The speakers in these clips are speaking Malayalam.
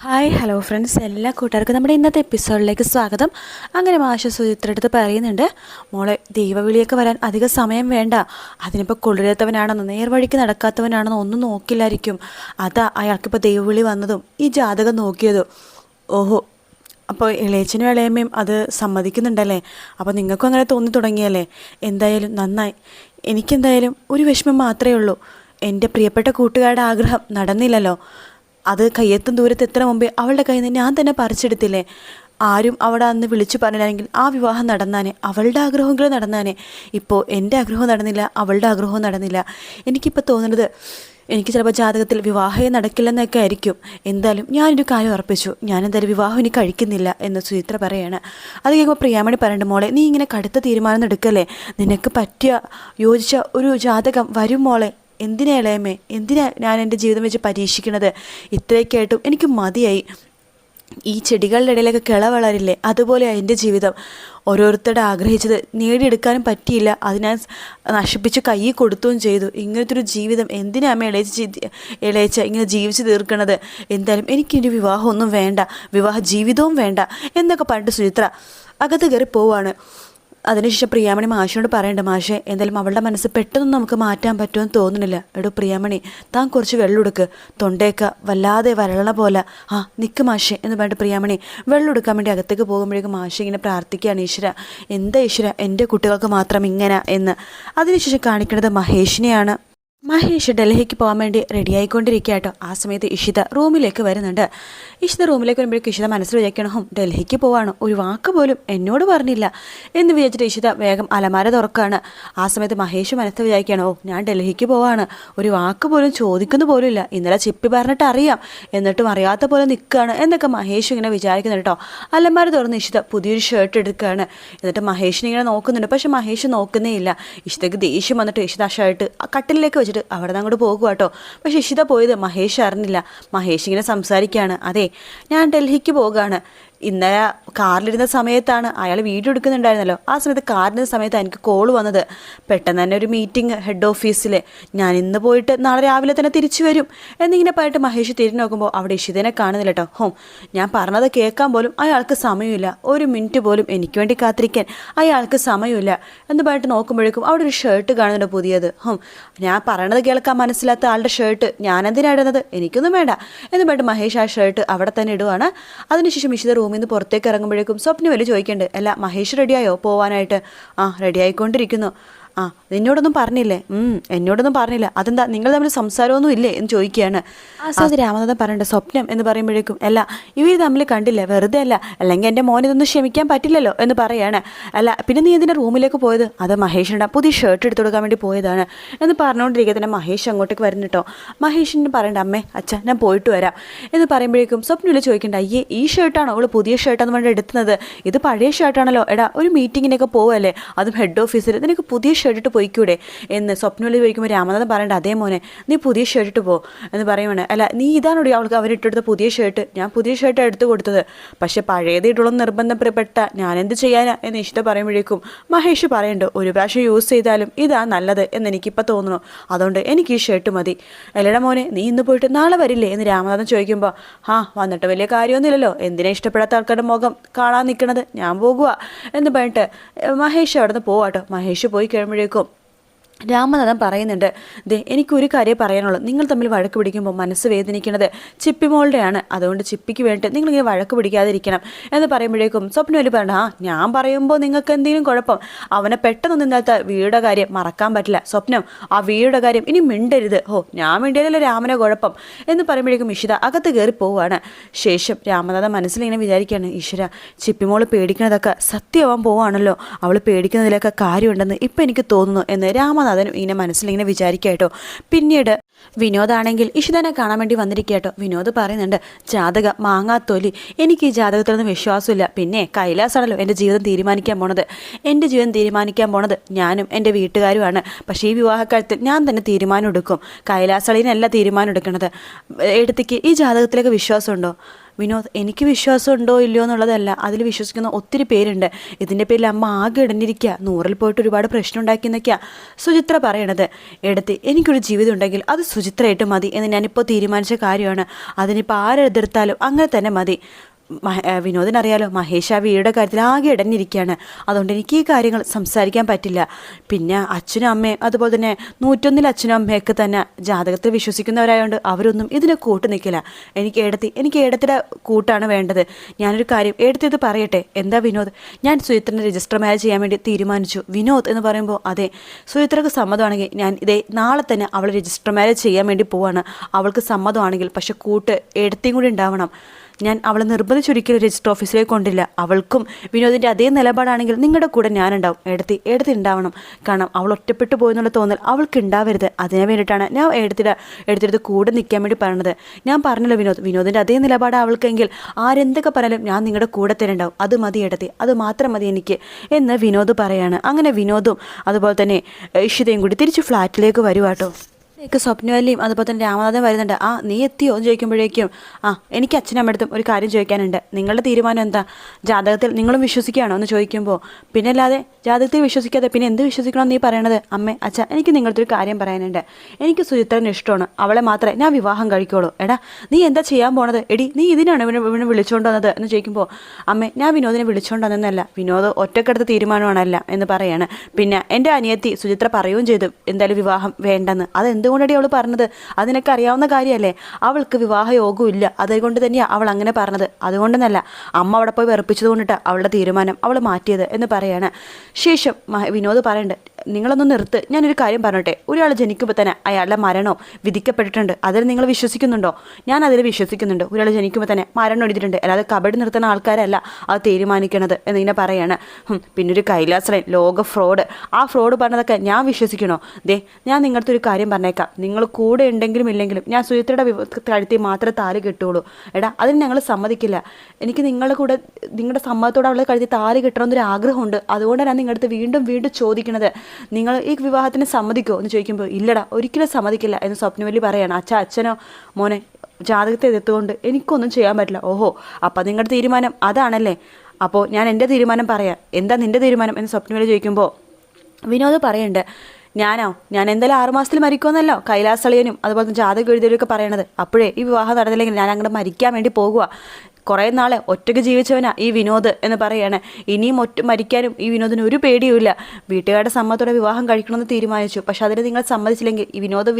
ഹായ് ഹലോ ഫ്രണ്ട്സ് എല്ലാ കൂട്ടുകാർക്കും നമ്മുടെ ഇന്നത്തെ എപ്പിസോഡിലേക്ക് സ്വാഗതം. അങ്ങനെ മാഷ സുചിത്രടുത്ത് പറയുന്നുണ്ട് മോളെ ദൈവവിളിയൊക്കെ വരാൻ അധിക സമയം വേണ്ട. അതിനിപ്പോൾ കൊള്ളിരാത്തവനാണെന്നോ നേർവഴിക്ക് നടക്കാത്തവനാണെന്നോ ഒന്നും നോക്കില്ലായിരിക്കും. അതാ അയാൾക്കിപ്പോൾ ദൈവവിളി വന്നതും ഈ ജാതകം നോക്കിയതും. ഓഹോ അപ്പോൾ ഇളയച്ചനും ഇളയമ്മയും അത് സമ്മതിക്കുന്നുണ്ടല്ലേ? അപ്പോൾ നിങ്ങൾക്കും അങ്ങനെ തോന്നി തുടങ്ങിയല്ലേ? എന്തായാലും നന്നായി. എനിക്കെന്തായാലും ഒരു വിഷമം മാത്രമേ ഉള്ളൂ. എന്റെ പ്രിയപ്പെട്ട കൂട്ടുകാരുടെ ആഗ്രഹം നടന്നില്ലല്ലോ. അത് കയ്യെത്തും ദൂരത്ത് എത്ര മുമ്പേ അവളുടെ കയ്യിൽ നിന്ന് ഞാൻ തന്നെ പറിച്ചെടുത്തില്ലേ? ആരും അവിടെ അന്ന് വിളിച്ചു പറഞ്ഞില്ലെങ്കിൽ ആ വിവാഹം നടന്നാനെ അവളുടെ ആഗ്രഹമെങ്കിലും നടന്നാനെ. ഇപ്പോൾ എന്റെ ആഗ്രഹവും നടന്നില്ല അവളുടെ ആഗ്രഹവും നടന്നില്ല. എനിക്കിപ്പോൾ തോന്നുന്നത് എനിക്ക് ചിലപ്പോൾ ജാതകത്തിൽ വിവാഹമേ നടക്കില്ലെന്നൊക്കെ ആയിരിക്കും. എന്തായാലും ഞാനൊരു കാര്യം ഉറപ്പിച്ചു. ഞാൻ എന്തായാലും വിവാഹം ഇനി കഴിക്കുന്നില്ല എന്ന് സുചിത്ര പറയാണ്. അത് കേൾക്കുമ്പോൾ പ്രിയാമണി പറയണ്ട മോളെ നീ ഇങ്ങനെ കടുത്ത തീരുമാനം എടുക്കല്ലേ? നിനക്ക് പറ്റിയ യോജിച്ച ഒരു ജാതകം വരും മോളെ. എന്തിനാ ഇളയമേ എന്തിനാ ഞാൻ എന്റെ ജീവിതം വെച്ച് പരീക്ഷിക്കുന്നത്? ഇത്രയൊക്കെയായിട്ടും എനിക്ക് മതിയായി. ഈ ചെടികളുടെ ഇടയിലൊക്കെ കിള വളരില്ലേ? അതുപോലെ എന്റെ ജീവിതം. ഓരോരുത്തരുടെ ആഗ്രഹിച്ചത് നേടിയെടുക്കാനും പറ്റിയില്ല. ഞാൻ നശിപ്പിച്ച് കൈ കൊടുത്തുകയും ചെയ്തു. ഇങ്ങനത്തെ ഒരു ജീവിതം എന്തിനാ അമ്മ ഇളയച്ച ഇളയച്ച ഇങ്ങനെ ജീവിച്ച് തീർക്കണത്? എന്തായാലും എനിക്കിനി വിവാഹമൊന്നും വേണ്ട. വിവാഹ ജീവിതവും വേണ്ട. എന്നൊക്കെ പറഞ്ഞിട്ട് സുചിത്ര അകത്ത് കയറി പോവാണ്. അതിനുശേഷം പ്രിയാമണി മാഷിനോട് പറയണ്ട മാഷെ എന്തായാലും അവളുടെ മനസ്സ് പെട്ടെന്ന് നമുക്ക് മാറ്റാൻ പറ്റുമെന്ന് തോന്നുന്നില്ല. എടോ പ്രിയാമണി താൻ കുറച്ച് വെള്ളം എടുക്ക്. തൊണ്ടയൊക്കെ വല്ലാതെ വരളണ പോലെ. ആ നിക്ക് മാഷെ എന്ന് പറഞ്ഞിട്ട് പ്രിയാമണി വെള്ളം എടുക്കാൻ വേണ്ടി അകത്തേക്ക് പോകുമ്പോഴേക്കും മാഷെ ഇങ്ങനെ പ്രാർത്ഥിക്കുകയാണ് ഈശ്വര എന്താ ഈശ്വര എന്റെ കുട്ടികൾക്ക് മാത്രം ഇങ്ങനെ? എന്ന്. അതിനുശേഷം കാണിക്കുന്നത് മഹേഷിനെയാണ്. മഹേഷ് ഡൽഹിക്ക് പോകാൻ വേണ്ടി റെഡിയായിക്കൊണ്ടിരിക്കുക കേട്ടോ ആ സമയത്ത് ഇഷിത റൂമിലേക്ക് വരുന്നുണ്ട്. ഇഷിത റൂമിലേക്ക് വരുമ്പോഴേക്ക് ഇഷിത മനസ്സിൽ വിചാരിക്കണം ഡൽഹിക്ക് പോവാണ്. ഒരു വാക്ക് പോലും എന്നോട് പറഞ്ഞില്ല എന്ന് വിചാരിച്ചിട്ട് ഇഷിത വേഗം അലമാര തുറക്കുകയാണ്. ആ സമയത്ത് മഹേഷ് മനസ്സിൽ വിചാരിക്കുകയാണ് ഓ ഞാൻ ഡൽഹിക്ക് പോവാണ്. ഒരു വാക്ക് പോലും ചോദിക്കുന്നു പോലും ഇല്ല ഇന്നലെ ചിപ്പി പറഞ്ഞിട്ട് അറിയാം. എന്നിട്ടും അറിയാത്ത പോലെ നിൽക്കുകയാണ് എന്നൊക്കെ മഹേഷ് ഇങ്ങനെ വിചാരിക്കുന്നു കേട്ടോ. അലമാര തുറന്ന് ഇഷിത പുതിയൊരു ഷർട്ട് എടുക്കുകയാണ്. എന്നിട്ട് മഹേഷിനെ ഇങ്ങനെ നോക്കുന്നുണ്ട്. പക്ഷെ മഹേഷ് നോക്കുന്നേ ഇല്ല. ഇഷിതയ്ക്ക് ദേഷ്യം വന്നിട്ട് ഇഷിത ഷർട്ട് കട്ടിലേക്ക് വെച്ചിട്ട് അവിടെ നിന്ന് അങ്ങോട്ട് പോകുക കേട്ടോ പക്ഷെ ഇഷിത പോയത് മഹേഷ് അറിഞ്ഞില്ല. മഹേഷ് ഇങ്ങനെ സംസാരിക്കുകയാണ് അതെ ഞാൻ ഡൽഹിക്ക് പോകുകയാണ് ഇന്നലെ കാറിലിരുന്ന സമയത്താണ് അയാൾ വീഡിയോ എടുക്കുന്നുണ്ടായിരുന്നല്ലോ. ആ സമയത്ത് കാറിലിരുന്ന സമയത്ത് എനിക്ക് കോൾ വന്നത്. പെട്ടെന്ന് തന്നെ ഒരു മീറ്റിംഗ് ഹെഡ് ഓഫീസിൽ ഞാൻ ഇന്ന് പോയിട്ട് നാളെ രാവിലെ തന്നെ തിരിച്ചു വരും. എന്നിങ്ങനെ പറഞ്ഞിട്ട് മഹേഷ് തിരിഞ്ഞു നോക്കുമ്പോൾ അവിടെ ഇഷിതനെ കാണുന്നില്ല കേട്ടോ ഹോം ഞാൻ പറഞ്ഞത് കേൾക്കാൻ പോലും അയാൾക്ക് സമയമില്ല. ഒരു മിനിറ്റ് പോലും എനിക്ക് വേണ്ടി കാത്തിരിക്കാൻ അയാൾക്ക് സമയമില്ല. എന്ന് പറഞ്ഞിട്ട് നോക്കുമ്പോഴേക്കും അവിടെ ഒരു ഷർട്ട് കാണുന്നുണ്ട് പുതിയത്. ഹോം ഞാൻ പറയണത് കേൾക്കാൻ മനസ്സിലാത്ത ആളുടെ ഷർട്ട് ഞാൻ എന്തിനാണ് ഇടുന്നത്? എനിക്കൊന്നും വേണ്ട. എന്ന് പറഞ്ഞിട്ട് മഹേഷ് ആ ഷർട്ട് അവിടെ തന്നെ ഇടുവാണ്. അതിനുശേഷം ഇഷിത റൂമിൽ നിന്ന് പുറത്തേക്ക് ഇറങ്ങുമ്പോഴേക്കും സ്വപ്നം വലിയ ചോദിക്കേണ്ടത് അല്ല മഹേഷ് റെഡിയായോ? പോവാനായിട്ട്. ആ റെഡി ആയിക്കൊണ്ടിരിക്കുന്നു ആ നിന്നോടൊന്നും പറഞ്ഞില്ലേ? എന്നോടൊന്നും പറഞ്ഞില്ല. അതെന്താ നിങ്ങൾ തമ്മിൽ സംസാരമൊന്നും ഇല്ലേ എന്ന് ചോദിക്കുകയാണ്. രാമനാഥൻ പറയണ്ട സ്വപ്നം എന്ന് പറയുമ്പോഴേക്കും അല്ല ഇവർ തമ്മിൽ കണ്ടില്ല? വെറുതെ അല്ല അല്ലെങ്കിൽ എന്റെ മോനെ ഇതൊന്നും ക്ഷമിക്കാൻ പറ്റില്ലല്ലോ എന്ന് പറയാണ്. അല്ല പിന്നെ നീ എന്തിനാ റൂമിലേക്ക് പോയത്? അത് മഹേഷിന്റെ പുതിയ ഷർട്ട് എടുത്തു കൊടുക്കാൻ വേണ്ടി പോയതാണ് എന്ന് പറഞ്ഞുകൊണ്ടിരിക്കുക തന്നെ മഹേഷ് അങ്ങോട്ടേക്ക് വരുന്നു കേട്ടോ മഹേഷിന് പറയണ്ട അമ്മേ അച്ഛ ഞാൻ പോയിട്ട് വരാം എന്ന് പറയുമ്പോഴേക്കും സ്വപ്നമില്ല ചോദിക്കേണ്ട അയ്യേ ഈ ഷർട്ടാണോ അവൾ പുതിയ ഷർട്ടാന്ന് പറഞ്ഞിട്ട് എടുക്കുന്നത് ഇത് പഴയ ഷർട്ടാണല്ലോ എടാ ഒരു മീറ്റിങ്ങിനൊക്കെ പോവല്ലേ? അതും ഹെഡ് ഓഫീസിൽ നിനക്ക് പുതിയ ഷർട്ട് ഇട്ട് പോയിക്കൂടെ? എന്ന് സ്വപ്നവിളി ചോദിക്കുമ്പോൾ രാമനാഥൻ പറയണ്ട അതേ മോനെ നീ പുതിയ ഷർട്ട് ഇട്ട് പോ എന്ന് പറയുവാണ്. അല്ല നീ ഇതാണോടി അവൾക്ക് അവരിട്ടെടുത്ത പുതിയ ഷർട്ട്? ഞാൻ പുതിയ ഷർട്ട് എടുത്തു കൊടുത്തത്. പക്ഷെ പഴയത് ഇട്ടുള്ള ഞാൻ എന്ത് ചെയ്യാനാ എന്ന് ഇഷ്ടം പറയുമ്പോഴേക്കും മഹേഷ് പറയണ്ടോ ഒരു പ്രാവശ്യം യൂസ് ചെയ്താലും ഇതാ നല്ലത് എന്ന് എനിക്കിപ്പോൾ തോന്നുന്നു. അതുകൊണ്ട് എനിക്ക് ഈ ഷർട്ട് മതി. അല്ലടാ മോനെ നീ ഇന്ന് പോയിട്ട് നാളെ വരില്ലേ? എന്ന് രാമനാഥൻ ചോദിക്കുമ്പോൾ ആ വന്നിട്ട് വലിയ കാര്യമൊന്നുമില്ലല്ലോ. എന്തിനാ ഇഷ്ടപ്പെടാത്ത ആൾക്കാരുടെ മുഖം കാണാൻ നിൽക്കണത് ഞാൻ പോകുക എന്ന് പറഞ്ഞിട്ട് മഹേഷ് അവിടെ നിന്ന് പോവാട്ടോ. മഹേഷ് പോയി Recup. രാമനാഥൻ പറയുന്നുണ്ട് ദേ എനിക്കൊരു കാര്യം പറയാനുള്ളൂ. നിങ്ങൾ തമ്മിൽ വഴക്ക് പിടിക്കുമ്പോൾ മനസ്സ് വേദനിക്കുന്നത് ചിപ്പിമോളുടെയാണ്. അതുകൊണ്ട് ചിപ്പിക്ക് വേണ്ടി നിങ്ങളിങ്ങനെ വഴക്ക് പിടിക്കാതിരിക്കണം. എന്ന് പറയുമ്പോഴേക്കും സ്വപ്നവലി പറഞ്ഞു ആ ഞാൻ പറയുമ്പോൾ നിങ്ങൾക്ക് എന്തെങ്കിലും കുഴപ്പം? അവനെ പെട്ടെന്ന് ഇന്നത്തെ വീയുടെ കാര്യം മറക്കാൻ പറ്റില്ല. സ്വപ്നം ആ വീയുടെ കാര്യം ഇനി മിണ്ടരുത്. ഓ ഞാൻ മിണ്ടിയതല്ലേ രാമനെ കുഴപ്പം? എന്ന് പറയുമ്പോഴേക്കും ഇഷിത അകത്ത് കയറി പോവുകയാണ്. ശേഷം രാമനാഥൻ മനസ്സിലിങ്ങനെ വിചാരിക്കുകയാണ് ഈശ്വര ചിപ്പിമോൾ പേടിക്കുന്നതൊക്കെ സത്യമാവാൻ പോവാണല്ലോ അവൾ പേടിക്കുന്നതിലൊക്കെ കാര്യമുണ്ടെന്ന് ഇപ്പം എനിക്ക് തോന്നുന്നു എന്ന് രാമനാഥനും ഇങ്ങനെ മനസ്സിലിങ്ങനെ വിചാരിക്കാട്ടോ പിന്നീട് വിനോദാണെങ്കിൽ ഇഷിതനെ കാണാൻ വേണ്ടി വന്നിരിക്കട്ടോ വിനോദ് പറയുന്നുണ്ട് ജാതക മാങ്ങാത്തൊലി എനിക്ക് ഈ ജാതകത്തിലൊന്നും വിശ്വാസമില്ല. പിന്നെ കൈലാസാണല്ലോ എന്റെ ജീവിതം തീരുമാനിക്കാൻ പോണത്. എന്റെ ജീവിതം തീരുമാനിക്കാൻ പോണത് ഞാനും എന്റെ വീട്ടുകാരുമാണ്. പക്ഷേ ഈ വിവാഹക്കാര്യത്തിൽ ഞാൻ തന്നെ തീരുമാനം എടുക്കും. കൈലാസളിനല്ല തീരുമാനം എടുക്കണത്. എടുത്തേക്ക് ഈ ജാതകത്തിലേക്ക് വിശ്വാസമുണ്ടോ? വിനോദ് എനിക്ക് വിശ്വാസം ഉണ്ടോ ഇല്ലയോ എന്നുള്ളതല്ല. അതിൽ വിശ്വസിക്കുന്ന ഒത്തിരി പേരുണ്ട്. ഇതിന്റെ പേരിൽ അമ്മ ആകെ ഇടഞ്ഞിരിക്കുക. നൂറിൽ പോയിട്ട് ഒരുപാട് പ്രശ്നം ഉണ്ടാക്കി എന്നൊക്കെയാണ് സുചിത്ര പറയണത് എടുത്ത് എനിക്കൊരു ജീവിതം ഉണ്ടെങ്കിൽ അത് സുചിത്രയായിട്ട് മതി എന്ന് ഞാനിപ്പോൾ തീരുമാനിച്ച കാര്യമാണ്. അതിനിപ്പോൾ ആരെതിർത്താലും അങ്ങനെ തന്നെ മതി. വിനോദിനറിയാലോ മഹേഷ് ആ വീടെ കാര്യത്തിൽ ആകെ ഇടഞ്ഞിരിക്കുകയാണ്. അതുകൊണ്ട് എനിക്ക് ഈ കാര്യങ്ങൾ സംസാരിക്കാൻ പറ്റില്ല. പിന്നെ അച്ഛനും അമ്മയും അതുപോലെ തന്നെ നൂറ്റൊന്നിൽ അച്ഛനും അമ്മയൊക്കെ തന്നെ ജാതകത്തിൽ വിശ്വസിക്കുന്നവരായതുകൊണ്ട് അവരൊന്നും ഇതിന് കൂട്ട് നിൽക്കില്ല. എനിക്ക് ഏടത്തി എനിക്ക് ഏടത്തിയുടെ കൂട്ടാണ് വേണ്ടത്. ഞാനൊരു കാര്യം ഏടത്തി ഇത് പറയട്ടെ. എന്താ വിനോദ്? ഞാൻ സുചിത്രനെ രജിസ്റ്റർ മാരേജ് ചെയ്യാൻ വേണ്ടി തീരുമാനിച്ചു. വിനോദ് എന്ന് പറയുമ്പോൾ അതെ സുചിത്രക്ക് സമ്മതമാണെങ്കിൽ ഞാൻ ഇതേ നാളെ തന്നെ അവൾ രജിസ്റ്റർ മാരേജ് ചെയ്യാൻ വേണ്ടി പോവാണ്. അവൾക്ക് സമ്മതമാണെങ്കിൽ പക്ഷെ കൂട്ട് ഏടത്തിയും കൂടി ഉണ്ടാവണം. ഞാൻ അവളെ നിർബന്ധിച്ചൊരിക്കലും രജിസ്റ്റർ ഓഫീസിലേക്ക് കൊണ്ടില്ല. അവൾക്കും വിനോദിന്റെ അതേ നിലപാടാണെങ്കിൽ നിങ്ങളുടെ കൂടെ ഞാനുണ്ടാവും. എടുത്തി എടുത്തി ഉണ്ടാവണം. കാരണം അവൾ ഒറ്റപ്പെട്ടു പോയെന്നുള്ള തോന്നൽ അവൾക്ക് ഉണ്ടാവരുത്. അതിന് വേണ്ടിയിട്ടാണ് ഞാൻ എടുത്തിട എടുത്തിടത്ത് കൂടെ നിൽക്കാൻ വേണ്ടി പറഞ്ഞത്. ഞാൻ പറഞ്ഞല്ലോ വിനോദ് വിനോദിന്റെ അതേ നിലപാട് അവൾക്കെങ്കിൽ ആരെന്തൊക്കെ പറഞ്ഞാലും ഞാൻ നിങ്ങളുടെ കൂടെ തന്നെ ഉണ്ടാവും. അത് മതി എടുത്തി അത് മാത്രം മതി എനിക്ക് എന്ന് വിനോദ് പറയാണ്. അങ്ങനെ വിനോദും അതുപോലെ തന്നെ ഇഷിതയും കൂടി തിരിച്ച് ഫ്ലാറ്റിലേക്ക് വരുവാട്ടോ എനിക്ക് സ്വപ്നവല്ലിയും അതുപോലെ തന്നെ രാമനാഥൻ വരുന്നുണ്ട്. ആ നീ എത്തിയോ എന്ന് ചോദിക്കുമ്പോഴേക്കും ആ എനിക്ക് അച്ഛനമ്മടുത്തും ഒരു കാര്യം ചോദിക്കാനുണ്ട്. നിങ്ങളുടെ തീരുമാനം എന്താ? ജാതകത്തിൽ നിങ്ങളും വിശ്വസിക്കുകയാണോ എന്ന് ചോദിക്കുമ്പോൾ പിന്നെ അല്ലാതെ ജാതകത്തിൽ വിശ്വസിക്കാതെ പിന്നെ എന്ത് വിശ്വസിക്കണമെന്ന് നീ പറയണത്? അമ്മേ അച്ഛ എനിക്ക് നിങ്ങളുടെ ഒരു കാര്യം പറയാനുണ്ട്. എനിക്ക് സുചിത്രന് ഇഷ്ടമാണ്. അവളെ മാത്രമേ ഞാൻ വിവാഹം കഴിക്കുള്ളൂ. എടാ നീ എന്താ ചെയ്യാൻ പോണത്? എടി നീ ഇതിനാണ് ഇവനെ ഇവനെ വിളിച്ചുകൊണ്ട് വന്നത്? എന്ന് ചോദിക്കുമ്പോൾ അമ്മേ ഞാൻ വിനോദിനെ വിളിച്ചുകൊണ്ട് വന്നതെന്നല്ല വിനോദ് ഒറ്റക്കെടുത്ത തീരുമാനമാണല്ല എന്ന് പറയാണ്. പിന്നെ എന്റെ അനിയത്തി സുചിത്ര പറയുകയും ചെയ്തു. എന്തായാലും വിവാഹം വേണ്ടെന്ന്. അത് എന്തുകൊണ്ടടി അവൾ പറഞ്ഞത്. അതിനൊക്കെ അറിയാവുന്ന കാര്യമല്ലേ അവൾക്ക് വിവാഹ യോഗവും ഇല്ല അതുകൊണ്ട് തന്നെയാണ് അവൾ അങ്ങനെ പറഞ്ഞത്. അതുകൊണ്ടെന്നല്ല അമ്മ അവിടെ പോയി വെറുപ്പിച്ചത് കൊണ്ടിട്ട് അവളുടെ തീരുമാനം അവൾ മാറ്റിയത് എന്ന് പറയാണ്. ശേഷം വിനോദ് പറയുന്നുണ്ട് നിങ്ങളൊന്ന് നിർത്ത്. ഞാനൊരു കാര്യം പറഞ്ഞോട്ടെ. ഒരാൾ ജനിക്കുമ്പോൾ തന്നെ അയാളുടെ മരണവും വിധിക്കപ്പെട്ടിട്ടുണ്ട്. അതിൽ നിങ്ങൾ വിശ്വസിക്കുന്നുണ്ടോ? ഞാൻ അതിൽ വിശ്വസിക്കുന്നുണ്ട്. ഒരാൾ ജനിക്കുമ്പോൾ തന്നെ മരണം എഴുതിയിട്ടുണ്ട്. അല്ലാതെ കബഡി നിർത്തുന്ന ആൾക്കാരല്ല അത് തീരുമാനിക്കണത് എന്നിങ്ങനെ പറയാണ്. പിന്നെ ഒരു കൈലാസലൻ ലോക ഫ്രോഡ്. ആ ഫ്രോഡ് പറഞ്ഞതൊക്കെ ഞാൻ വിശ്വസിക്കണോ? ദേ ഞാൻ നിങ്ങളുടെ ഒരു കാര്യം പറഞ്ഞേക്കാം. നിങ്ങൾ കൂടെ ഉണ്ടെങ്കിലും ഇല്ലെങ്കിലും ഞാൻ സുചിത്രയുടെ കഴുത്തി മാത്രമേ താൽ കെട്ടുള്ളൂ. എടാ അതിന് ഞങ്ങൾ സമ്മതിക്കില്ല. എനിക്ക് നിങ്ങളുടെ കൂടെ നിങ്ങളുടെ സമ്മതത്തോടെ അവളെ കഴുത്തി താൽ കെട്ടണമെന്നൊരു ആഗ്രഹമുണ്ട്. അതുകൊണ്ടാണ് ഞാൻ നിങ്ങളുടെ വീണ്ടും വീണ്ടും ചോദിക്കണത്. നിങ്ങൾ ഈ വിവാഹത്തിന് സമ്മതിക്കുമോ എന്ന് ചോദിക്കുമ്പോൾ ഇല്ലടാ ഒരിക്കലും സമ്മതിക്കില്ല എന്ന് സ്വപ്നവല്ലി പറയാണ്. അച്ഛ അച്ഛനോ മോനെ ജാതകത്തെ എതിർത്തുകൊണ്ട് എനിക്കൊന്നും ചെയ്യാൻ പറ്റില്ല. ഓഹോ അപ്പം നിങ്ങളുടെ തീരുമാനം അതാണല്ലേ? അപ്പോൾ ഞാൻ എന്റെ തീരുമാനം പറയാം. എന്താ നിന്റെ തീരുമാനം? എന്ന് സ്വപ്നവല്ലി ചോദിക്കുമ്പോൾ വിനോദ് പറയുന്നുണ്ട് ഞാനോ ഞാൻ എന്തായാലും ആറുമാസത്തിൽ മരിക്കുമെന്നല്ലോ. കൈലാസളിയനും അതുപോലെ ജാതക എഴുതിയവരൊക്കെ പറയണത്. അപ്പോഴേ ഈ വിവാഹം നടന്നില്ലെങ്കിൽ ഞാൻ അങ്ങോട്ട് മരിക്കാൻ വേണ്ടി പോകുക കുറേ നാൾ ഒറ്റയ്ക്ക് ജീവിച്ചവനാ ഈ വിനോദ് എന്ന് പറയാണ്. ഇനിയും ഒറ്റ മരിക്കാനും ഈ വിനോദിന് ഒരു പേടിയുമില്ല. വീട്ടുകാരുടെ സമ്മതത്തോടെ വിവാഹം കഴിക്കണമെന്ന് തീരുമാനിച്ചു. പക്ഷെ അതിന് നിങ്ങൾ സമ്മതിച്ചില്ലെങ്കിൽ ഈ വിനോദ്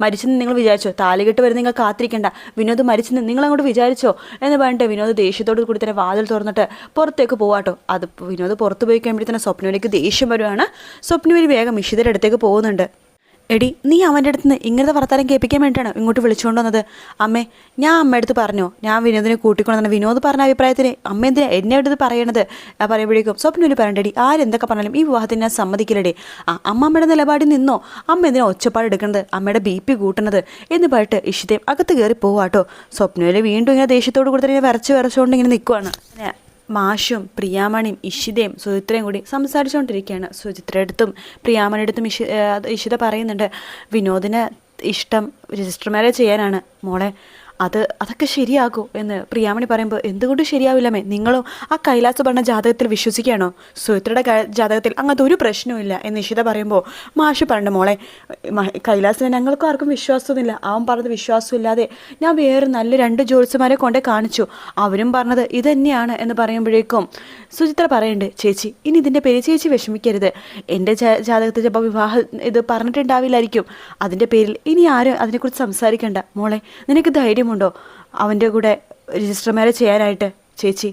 മരിച്ചെന്ന് നിങ്ങൾ വിചാരിച്ചോ? താലികെട്ട് വരെ നിങ്ങൾ കാത്തിരിക്കേണ്ട. വിനോദ് മരിച്ചെന്ന് നിങ്ങൾ അങ്ങോട്ട് വിചാരിച്ചോ? എന്ന് പറഞ്ഞിട്ട് വിനോദ് ദേഷ്യത്തോട് കൂടി തന്നെ വാതിൽ തുറന്നിട്ട് പുറത്തേക്ക് പോവാട്ടോ അത് വിനോദ് പുറത്ത് പോയി കഴിയുമ്പോഴത്തേനും സ്വപ്നവിലേക്ക് ദേഷ്യം വരുവാണ്. സ്വപ്നവിൽ വേഗം ഇഷിതയുടെ അടുത്തേക്ക് പോകുന്നുണ്ട്. എടി നീ അവന്റെ അടുത്ത് നിന്ന് ഇങ്ങനത്തെ വർത്താനം കേൾപ്പിക്കാൻ വേണ്ടിയിട്ടാണ് ഇങ്ങോട്ട് വിളിച്ചുകൊണ്ട് വന്നത്. അമ്മേ ഞാൻ അമ്മ അടുത്ത് പറഞ്ഞോ. ഞാൻ വിനോദിനെ കൂട്ടിക്കൊണ്ടു വിനോദ് പറഞ്ഞ അഭിപ്രായത്തിന് അമ്മ എന്തിനാ എന്നെ അടുത്ത് പറയണത്? പറയുമ്പോഴേക്കും സ്വപ്നൂര് പറയണ്ടടി ആരെന്തൊക്കെ പറഞ്ഞാലും ഈ വിവാഹത്തിന് ഞാൻ സമ്മതിക്കില്ലടി. ആ അമ്മമ്മയുടെ നിലപാടിൽ നിന്നോ അമ്മ എന്തിനാ ഒച്ചപ്പാട് എടുക്കുന്നത്? അമ്മയുടെ ബി പി കൂട്ടുന്നത്. എന്ന് പറഞ്ഞിട്ട് ഇഷിതയും അകത്ത് കയറി പോവാട്ടോ. സ്വപ്നൂര് വീണ്ടും ഇങ്ങനെ ദേഷ്യത്തോട് കൂടി തന്നെ വരച്ച് വരച്ചുകൊണ്ട് ഇങ്ങനെ നിൽക്കുവാണ് മാഷും പ്രിയാമണിയും ഇഷിതയും സുചിത്രയും കൂടി സംസാരിച്ചുകൊണ്ടിരിക്കുകയാണ്. സുചിത്രയുടെ അടുത്തും പ്രിയാമണിയുടെ അടുത്തും ഇഷി ഇഷിത പറയുന്നുണ്ട് വിനോദിന് ഇഷ്ടം രജിസ്റ്റർ മാരേജ് ചെയ്യാനാണ് മോളെ. അത് അതൊക്കെ ശരിയാകൂ എന്ന് പ്രിയാമണി പറയുമ്പോൾ എന്തുകൊണ്ട് ശരിയാവില്ലമേ നിങ്ങളും ആ കൈലാസ് പറഞ്ഞ ജാതകത്തിൽ വിശ്വസിക്കുകയാണോ? സുഹൃത്തിയുടെ ജാതകത്തിൽ അങ്ങനത്തെ ഒരു പ്രശ്നവുമില്ല എന്ന് നിഷിത പറയുമ്പോൾ മാഷ് പറഞ്ഞു മോളെ കൈലാസിനെ ഞങ്ങൾക്കും ആർക്കും വിശ്വാസമൊന്നുമില്ല. അവൻ പറഞ്ഞത് വിശ്വാസമില്ലാതെ ഞാൻ വേറെ നല്ല രണ്ട് ജോത്സ്യന്മാരെ കൊണ്ടേ കാണിച്ചു. അവരും പറഞ്ഞത് ഇത് തന്നെയാണ് എന്ന് പറയുമ്പോഴേക്കും സുചിത്ര പറയുന്നുണ്ട് ചേച്ചി ഇനി ഇതിന്റെ പേര് ചേച്ചി വിഷമിക്കരുത്. എന്റെ ജാതകത്തിൽ ചിലപ്പോൾ വിവാഹം ഇത് പറഞ്ഞിട്ടുണ്ടാവില്ലായിരിക്കും. അതിന്റെ പേരിൽ ഇനി ആരും അതിനെക്കുറിച്ച് സംസാരിക്കണ്ട. മോളെ നിനക്ക് ധൈര്യമുണ്ടോ അവന്റെ കൂടെ രജിസ്റ്റർ മാരേജ് ചെയ്യാനായിട്ട് ചേച്ചി.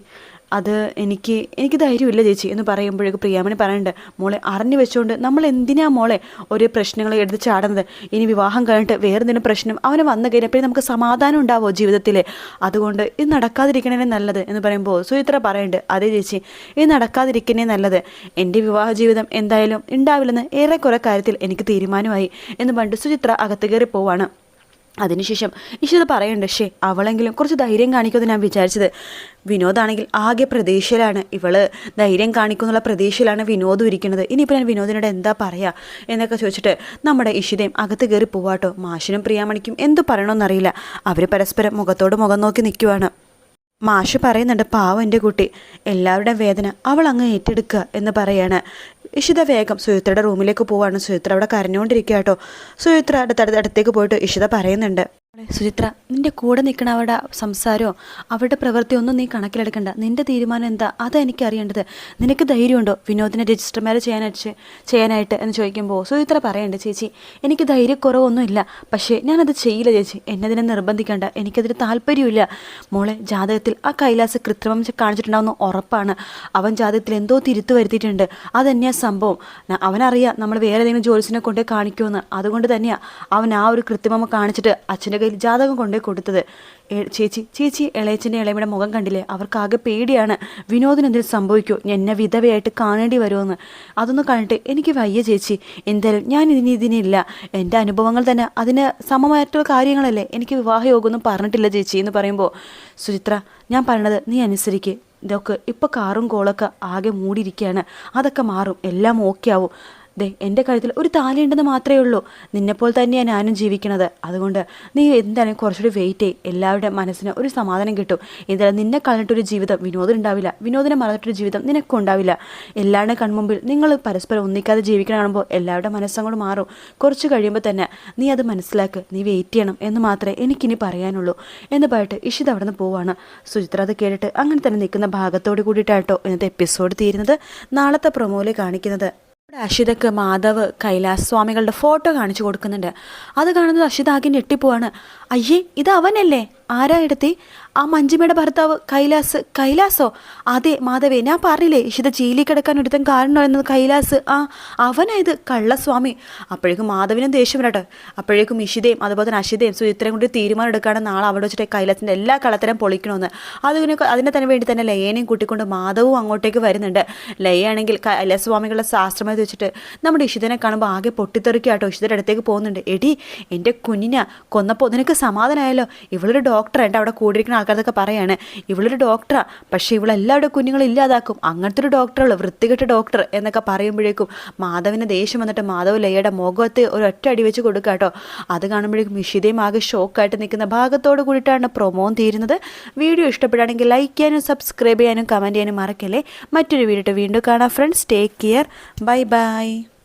അത് എനിക്ക് എനിക്ക് ധൈര്യമില്ല ചേച്ചി എന്ന് പറയുമ്പോഴേക്ക് പ്രിയാമണി പറയുന്നുണ്ട് മോളെ അറിഞ്ഞു വെച്ചുകൊണ്ട് നമ്മൾ എന്തിനാ മോളെ ഒരു പ്രശ്നങ്ങൾ എടുത്ത് ചാടുന്നത്? ഇനി വിവാഹം കഴിഞ്ഞിട്ട് വേറെ എന്തെങ്കിലും പ്രശ്നം അവന് വന്നു കഴിഞ്ഞപ്പോൾ നമുക്ക് സമാധാനം ഉണ്ടാവോ ജീവിതത്തിൽ അതുകൊണ്ട് ഇത് നടക്കാതിരിക്കണേ നല്ലത് എന്ന് പറയുമ്പോൾ സുചിത്ര പറയുന്നുണ്ട് അതെ ചേച്ചി ഇത് നടക്കാതിരിക്കണേ നല്ലത്. എന്റെ വിവാഹ ജീവിതം എന്തായാലും ഉണ്ടാവില്ലെന്ന് ഏറെക്കുറെ കാര്യത്തിൽ എനിക്ക് തീരുമാനമായി എന്ന് പറഞ്ഞിട്ട് സുചിത്ര അകത്ത് കയറി പോവാണ്. അതിനുശേഷം ഇഷിത പറയണ്ട ഷേ അവളെങ്കിലും കുറച്ച് ധൈര്യം കാണിക്കുമെന്ന് ഞാൻ വിചാരിച്ചത്. വിനോദാണെങ്കിൽ ആകെ പ്രതീക്ഷയിലാണ്. ഇവൾ ധൈര്യം കാണിക്കുന്നുള്ള പ്രതീക്ഷയിലാണ് വിനോദം ഇരിക്കുന്നത്. ഇനിയിപ്പോൾ ഞാൻ വിനോദിനോട് എന്താ പറയുക എന്നൊക്കെ ചോദിച്ചിട്ട് നമ്മുടെ ഇഷിതയും അകത്ത് കയറി പോവാട്ടോ മാഷിനും പ്രിയാമണിക്കും എന്ത് പറയണമെന്നറിയില്ല അവർ പരസ്പരം മുഖത്തോട് മുഖം നോക്കി നിൽക്കുവാണ് മാഷ് പറയുന്നുണ്ട് പാവം എന്റെ കുട്ടി. എല്ലാവരുടെയും വേദന അവൾ അങ്ങ് ഏറ്റെടുക്കുക എന്ന് പറയാണ്. ഇഷിത വേഗം സുചിത്രയുടെ റൂമിലേക്ക് പോവാണ്. സുചിത്ര അവിടെ കരഞ്ഞുകൊണ്ടിരിക്കുക കേട്ടോ സുചിത്ര അടുത്തടുത്തടുത്തേക്ക് പോയിട്ട് ഇഷിത പറയുന്നുണ്ട്. സുചിത്ര നിന്റെ കൂടെ നിൽക്കണ അവരുടെ സംസാരമോ അവരുടെ പ്രവൃത്തി ഒന്നും നീ കണക്കിലെടുക്കണ്ട. നിന്റെ തീരുമാനം എന്താ? അതാ എനിക്ക് അറിയേണ്ടത്. നിനക്ക് ധൈര്യമുണ്ടോ വിനോദിനെ രജിസ്റ്റർ മാരേജ് ചെയ്യാനായിട്ട് ചെയ്യാനായിട്ട് എന്ന് ചോദിക്കുമ്പോൾ സുചിത്ര പറയണ്ട ചേച്ചി എനിക്ക് ധൈര്യക്കുറവൊന്നുമില്ല പക്ഷേ ഞാനത് ചെയ്യില്ല ചേച്ചി. എന്നതിനെ നിർബന്ധിക്കണ്ട. എനിക്കതിന് താല്പര്യമില്ല മോളെ ജാതകത്തിൽ ആ കൈലാസ് കൃത്രിമം കാണിച്ചിട്ടുണ്ടാവുന്ന ഉറപ്പാണ്. അവൻ ജാതകത്തിൽ എന്തോ തിരുത്തു വരുത്തിയിട്ടുണ്ട്. അതന്നെയാ സംഭവം. അവനറിയാം നമ്മൾ വേറെ ഏതെങ്കിലും ജോലിസിനെ കൊണ്ടേ കാണിക്കുമെന്ന്. അതുകൊണ്ട് തന്നെയാ അവൻ ആ ഒരു കൃത്രിമം കാണിച്ചിട്ട് അച്ഛന്റെ കയ്യിൽ ജാതകം കൊണ്ടേ കൊടുത്തത്. ചേച്ചി ചേച്ചി ഇളയച്ചന്റെ ഇളയമ്മയുടെ മുഖം കണ്ടില്ലേ? അവർക്കാകെ പേടിയാണ്. വിനോദിന് എന്തെങ്കിലും സംഭവിക്കുമോ എന്നെ വിധവയായിട്ട് കാണേണ്ടി വരുമെന്ന് അതൊന്നും കണ്ടിട്ട് എനിക്ക് വയ്യ ചേച്ചി. എന്തായാലും ഞാൻ ഇതിന് ഇതിനില്ല എന്റെ അനുഭവങ്ങൾ തന്നെ അതിന് സമമായിട്ടുള്ള കാര്യങ്ങളല്ലേ? എനിക്ക് വിവാഹയോഗമൊന്നും പറഞ്ഞിട്ടില്ല ചേച്ചി എന്ന് പറയുമ്പോൾ സുചിത്ര ഞാൻ പറയണത് നീ അനുസരിക്കേ. ഇതൊക്കെ ഇപ്പോൾ കാറും കോളൊക്കെ ആകെ മൂടിയിരിക്കുകയാണ് അതൊക്കെ മാറും. എല്ലാം ഓക്കെ ആവും. ദേ എന്റെ കഴുത്തിൽ ഒരു താലി ഉണ്ടെന്ന് മാത്രമേ ഉള്ളൂ. നിന്നെപ്പോൾ തന്നെയാണ് ഞാനും ജീവിക്കണത്. അതുകൊണ്ട് നീ എന്തായാലും കുറച്ചുകൂടി വെയിറ്റ് ചെയ്യും. എല്ലാവരുടെ മനസ്സിന് ഒരു സമാധാനം കിട്ടും. എന്തായാലും നിന്നെ കളഞ്ഞിട്ടൊരു ജീവിതം വിനോദം ഉണ്ടാവില്ല വിനോദിനെ മറന്നിട്ടൊരു ജീവിതം നിനക്കും ഉണ്ടാവില്ല എല്ലാവരുടെ കൺമുമ്പിൽ നിങ്ങൾ പരസ്പരം ഒന്നിക്കാതെ ജീവിക്കണ കാണുമ്പോൾ എല്ലാവരുടെ മനസ്സങ്ങോട് മാറും. കുറച്ച് കഴിയുമ്പോൾ തന്നെ നീ അത് മനസ്സിലാക്ക്. നീ വെയിറ്റ് ചെയ്യണം എന്ന് മാത്രമേ എനിക്കിനി പറയാനുള്ളൂ. എന്ന് പറഞ്ഞിട്ട് ഇഷിത് അവിടെ നിന്ന് പോവാണ്. സുചിത്ര അത് കേട്ടിട്ട് അങ്ങനെ തന്നെ നിൽക്കുന്ന ഭാഗത്തോട് കൂടിയിട്ടാട്ടോ ഇന്നത്തെ എപ്പിസോഡ് തീരുന്നത്. നാളത്തെ പ്രൊമോയിൽ കാണിക്കുന്നത് ഇവിടെ അഷിതക്ക് മാധവ് കൈലാസ് സ്വാമികളുടെ ഫോട്ടോ കാണിച്ചു കൊടുക്കുന്നുണ്ട്. അത് കാണുന്നത് അഷിത ആകെ ഞെട്ടിപ്പോവാണ്. അയ്യേ ഇത് അവനല്ലേ? ആരാ എടുത്തേ ആ മഞ്ജിമയുടെ ഭർത്താവ് കൈലാസ് കൈലാസോ? അതെ മാധവേ ഞാൻ പറഞ്ഞില്ലേ ഇഷിത ജയിലിൽ കിടക്കാൻ ഒരുത്തൻ കാരണം എന്നത് കൈലാസ്. ആ അവനായത് കള്ളസ്വാമി. അപ്പോഴേക്കും മാധവിനും ദേഷ്യം വരട്ടെ. അപ്പോഴേക്കും ഇഷിതയും അതുപോലെ തന്നെ അഷിതയും സുചിത്രയും കൂടി തീരുമാനം എടുക്കാണ് നാളെ അവിടെ വെച്ചിട്ട് കൈലാസിന്റെ എല്ലാ കളത്തരം പൊളിക്കണമെന്ന് അതിനെ അതിനെ തന്നെ വേണ്ടി തന്നെ ലയേനെയും കൂട്ടിക്കൊണ്ട് മാധവും അങ്ങോട്ടേക്ക് വരുന്നുണ്ട്. ലയയാണെങ്കിൽ കൈലാസ്വാമികളുടെ ശാസ്ത്രമായി വെച്ചിട്ട് നമ്മുടെ ഇഷിതനെ കാണുമ്പോൾ ആകെ പൊട്ടിത്തെറിക്കാട്ടോ. ഇഷിതയുടെ അടുത്തേക്ക് പോകുന്നുണ്ട്. എടി എന്റെ കുഞ്ഞിനെ കൊന്നപ്പോൾ നിനക്ക് സമാധാനമായല്ലോ ഇവളൊരു ഡോക്ടർ എന്റെ അവിടെ കൂടിയിരിക്കുന്ന ആൾക്കാരൊക്കെ പറയാണ് ഇവളൊരു ഡോക്ടറാണ് പക്ഷേ ഇവളെല്ലാവരുടെ കുഞ്ഞുങ്ങളെ ഇല്ലാതാക്കും. അങ്ങനത്തെ ഒരു ഡോക്ടറുള്ളൂ വൃത്തികെട്ട ഡോക്ടർ എന്നൊക്കെ പറയുമ്പോഴേക്കും മാധവിന് ദേഷ്യം വന്നിട്ട് മാധവ് ലയയുടെ മുഖത്ത് ഒരു ഒറ്റ അടി വെച്ച് കൊടുക്കുക കേട്ടോ അത് കാണുമ്പോഴേക്കും ഇഷിതയും ആകെ ഷോക്കായിട്ട് നിൽക്കുന്ന ഭാഗത്തോട് കൂടിയിട്ടാണ് പ്രൊമോൻ തീരുന്നത്. വീഡിയോ ഇഷ്ടപ്പെടുകയാണെങ്കിൽ ലൈക്ക് ചെയ്യാനും സബ്സ്ക്രൈബ് ചെയ്യാനും കമന്റ് ചെയ്യാനും മറക്കല്ലേ. മറ്റൊരു വീഡിയോ വീണ്ടും കാണാം. Friends take care bye bye